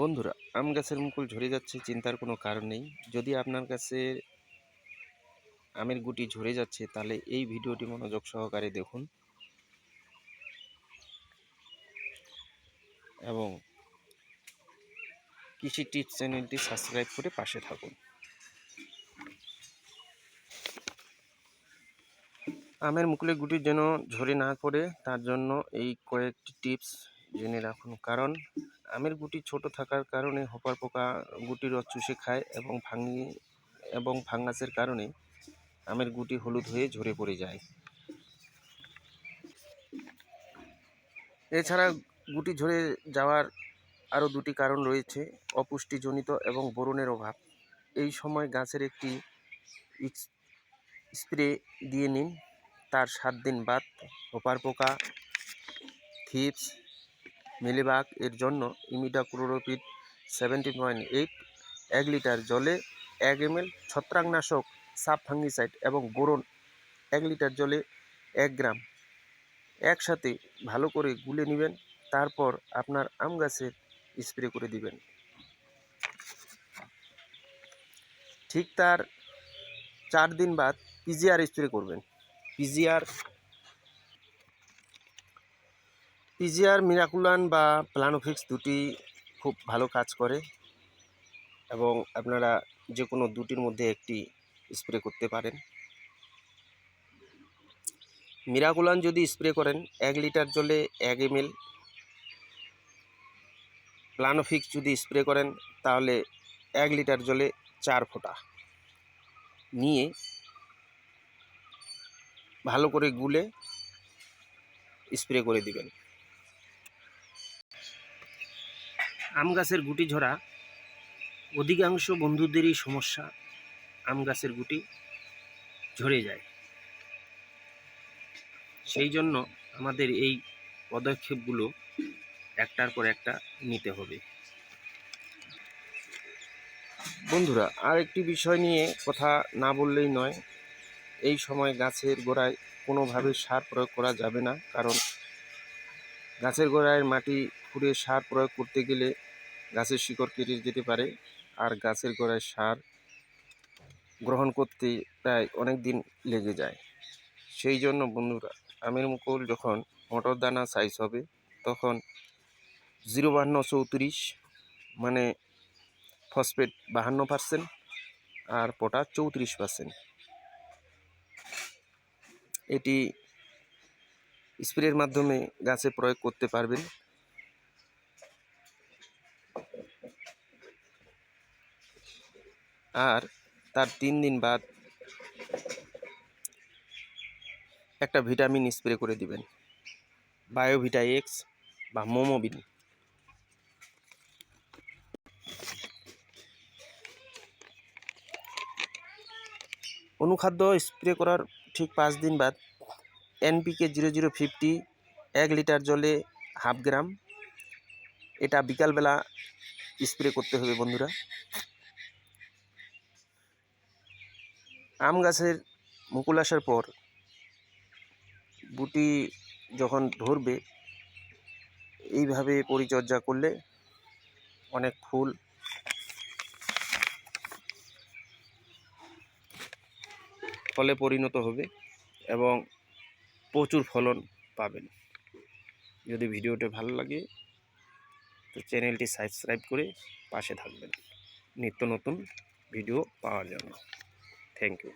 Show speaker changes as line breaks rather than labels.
বন্ধুরা, আম গাছের মুকুল ঝরে যাচ্ছে চিন্তার কোনো কারণ নেই। যদি আপনার কাছে আমের গুটি ঝরে যাচ্ছে, তাহলে এই ভিডিওটি মনোযোগ সহকারে দেখুন। এবং কৃষি টিপস চ্যানেলটি সাবস্ক্রাইব করে পাশে থাকুন। আমের মুকুলের গুটি যেন ঝরে না পড়ে, তার জন্য এই কয়েকটি টিপস জেনে রাখুন। কারণ আমের গুটি ছোট থাকার কারণে হপার পোকা গুটির রস চুষে খায় এবং ভাঙি এবং ফাঙ্গাসের কারণে আমের গুটি হলুদ হয়ে ঝরে পড়ে যায়। এছাড়া গুটি ঝরে যাওয়ার আরও দুটি কারণ রয়েছে, অপুষ্টিজনিত এবং বরণের অভাব। এই সময় গাছের একটি স্প্রে দিয়ে নিন, তার সাত দিন বাদ হোপার পোকা, থিপস মিলিবাগ এর জন্য ইমিডাক্লোরোপিড সেভেন্টি পয়েন্ট এইট এক লিটার জলে এক এম এল ছত্রাকনাশক সাব ফাঙ্গিসাইড এবং বোরন এক লিটার জলে এক গ্রাম। একসাথে ভালো করে গুলে নেবেন, তারপর আপনার আম গাছের স্প্রে করে দিবেন। ঠিক তার চার দিন বাদ পিজিআর স্প্রে করবেন। পিজিআর পিজিআর মিরাকুলান বা প্লানোফিক্স দুটি খুব ভালো কাজ করে এবং আপনারা যে কোনো দুটির মধ্যে একটি স্প্রে করতে পারেন। মিরাকুলান যদি স্প্রে করেন, এক লিটার জলে এক এম এল প্লানোফিক্স যদি স্প্রে করেন, তাহলে এক লিটার জলে চার ফোঁটা। নিয়ে ভালো করে গুলে স্প্রে করে দিবেন। আম গাছের গুটি ঝরা, অধিকাংশ বন্ধুদেরই সমস্যা, আম গাছের গুটি ঝরে যায়। সেই জন্য আমাদের এই পদক্ষেপগুলো একটার পর একটা নিতে হবে। বন্ধুরা আর একটি বিষয় নিয়ে কথা না বললেই নয়, এই সময় গাছের গোড়ায় কোনোভাবে সার প্রয়োগ করা যাবে না, কারণ গাছের গোড়ায় মাটি খুঁড়ে সার প্রয়োগ করতে গেলে গাছের শিকড় কেটে যেতে পারে আর গাছের গোড়ায় সার গ্রহণ করতে প্রায় অনেক দিন লেগে যায়। সেই জন্য বন্ধুরা, আমের মুকুল যখন মটর দানা সাইজ হবে, তখন জিরো বাহান্ন চৌত্রিশ মানে ফসফেট বাহান্ন পার্সেন্ট আর পটাশ চৌত্রিশ পার্সেন্ট এটি স্প্রের মাধ্যমে গাছে প্রয়োগ করতে পারবেন। আর তার তিন দিন বাদ একটা ভিটামিন স্প্রে করে দিবেন। বায়োভিটা এক্স বা মোমোবিন। অনুখাদ্য স্প্রে করার ঠিক পাঁচ দিন বাদ এনপিকে জিরো জিরো ফিফটি, এক লিটার জলে হাফ গ্রাম। এটা বিকালবেলা স্প্রে করতে হবে বন্ধুরা। আম গাছের মুকুল আসার পর বুটি যখন ধরবে, এইভাবে পরিচর্যা করলে অনেক ফুল ফলে পরিণত হবে এবং প্রচুর ফলন পাবেন। যদি ভিডিওটা ভালো লাগে, তো চ্যানেলটি সাবস্ক্রাইব করে পাশে থাকবেন। নিত্য নতুন ভিডিও পাওয়ার জন্য। Thank you.